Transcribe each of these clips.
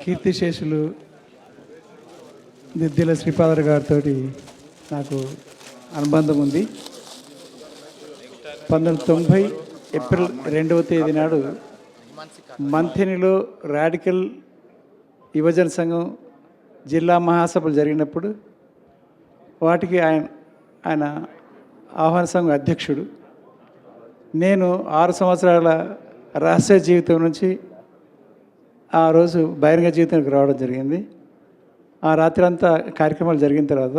కీర్తిశేషులు దిద్దిల శ్రీపాదర్ గారితో నాకు అనుబంధం ఉంది. పంతొమ్మిది తొంభై ఏప్రిల్ రెండవ తేదీ నాడు మంథెనిలో రాడికల్ యువజన సంఘం జిల్లా మహాసభలు జరిగినప్పుడు వాటికి ఆయన ఆయన ఆహ్వాన సంఘం అధ్యక్షుడు. నేను ఆరు సంవత్సరాల రహస్య జీవితం నుంచి ఆ రోజు బహిరంగ జీవితానికి రావడం జరిగింది. ఆ రాత్రి అంతా కార్యక్రమాలు జరిగిన తర్వాత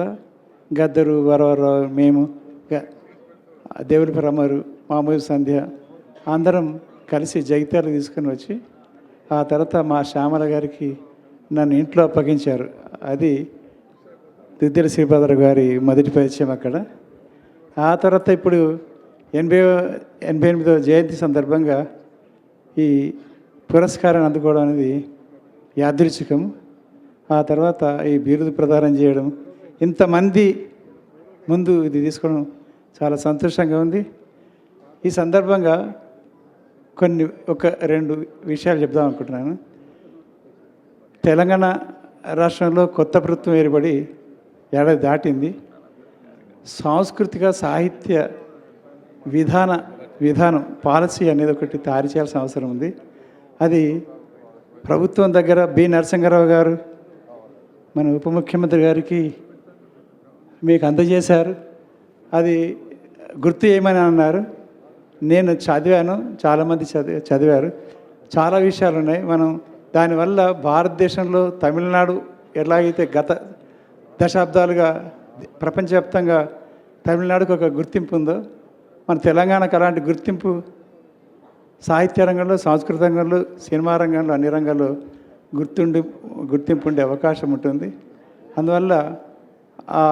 గద్దరు వరవరరావు మేము దేవుడి రమ్మరు మామూలు సంధ్య అందరం కలిసి జగిత్యాలు తీసుకుని వచ్చి ఆ తర్వాత మా శ్యామల గారికి నన్ను ఇంట్లో అప్పగించారు. అది దిద్దెల శ్రీపాదర గారి మొదటి పరిచయం అక్కడ. ఆ తర్వాత ఇప్పుడు ఎనభై ఎనభై ఎనిమిదో జయంతి సందర్భంగా ఈ పురస్కారాన్ని అందుకోవడం అనేది యాదృచ్ఛికం. ఆ తర్వాత ఈ బిరుదు ప్రదానం చేయడం. ఇంతమంది ముందు ఇది తీసుకోవడం చాలా సంతోషంగా ఉంది. ఈ సందర్భంగా కొన్ని ఒక రెండు విషయాలు చెప్దాం అనుకుంటున్నాను. తెలంగాణ రాష్ట్రంలో కొత్త ప్రభుత్వం ఏర్పడి ఏడాది దాటింది. సాంస్కృతిక సాహిత్య విధాన విధానం పాలసీ అనేది ఒకటి తయారు చేయాల్సిన అవసరం ఉంది. అది ప్రభుత్వం దగ్గర బి నరసింహారావు గారు మన ఉప ముఖ్యమంత్రి గారికి మీకు అందజేశారు. అది గుర్తు ఏమని అన్నారు? నేను చదివాను చాలామంది చదివి చదివారు. చాలా విషయాలు ఉన్నాయి. మనం దానివల్ల భారతదేశంలో తమిళనాడు ఎలాగైతే గత దశాబ్దాలుగా ప్రపంచవ్యాప్తంగా తమిళనాడుకు ఒక గుర్తింపు ఉందో మన తెలంగాణకు అలాంటి గుర్తింపు సాహిత్య రంగంలో సాంస్కృతిక రంగంలో సినిమా రంగంలో అన్ని రంగాల్లో గుర్తుండి గుర్తింపు ఉండే అవకాశం ఉంటుంది. అందువల్ల ఆ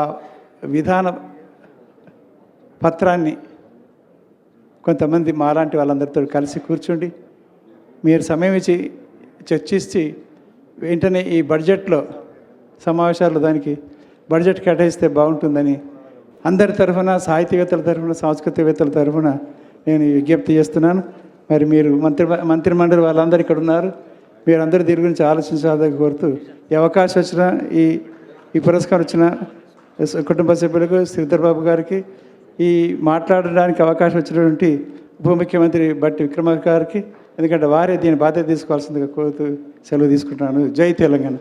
విధాన పత్రాన్ని కొంతమంది మాలాంటి వాళ్ళందరితో కలిసి కూర్చుండి మీరు సమయం ఇచ్చి చర్చిస్తే వెంటనే ఈ బడ్జెట్లో సమావేశాలు దానికి బడ్జెట్ కేటాయిస్తే బాగుంటుందని అందరి తరఫున సాహితీవేత్తల తరఫున సాంస్కృతికవేత్తల తరఫున నేను విజ్ఞప్తి చేస్తున్నాను. మరి మీరు మంత్రి మంత్రిమండలి వాళ్ళందరూ ఇక్కడ ఉన్నారు. మీరందరూ దీని గురించి ఆలోచించాలని కోరుతూ ఈ అవకాశం వచ్చిన ఈ ఈ పురస్కారం వచ్చిన కుటుంబ సభ్యులకు శ్రీధర్ బాబు గారికి ఈ మాట్లాడడానికి అవకాశం వచ్చినటువంటి ఉప ముఖ్యమంత్రి బట్టి విక్రమ గారికి ఎందుకంటే వారే దీని బాధ్యత తీసుకోవాల్సిందిగా కోరుతూ సెలవు తీసుకుంటున్నాను. జై తెలంగాణ.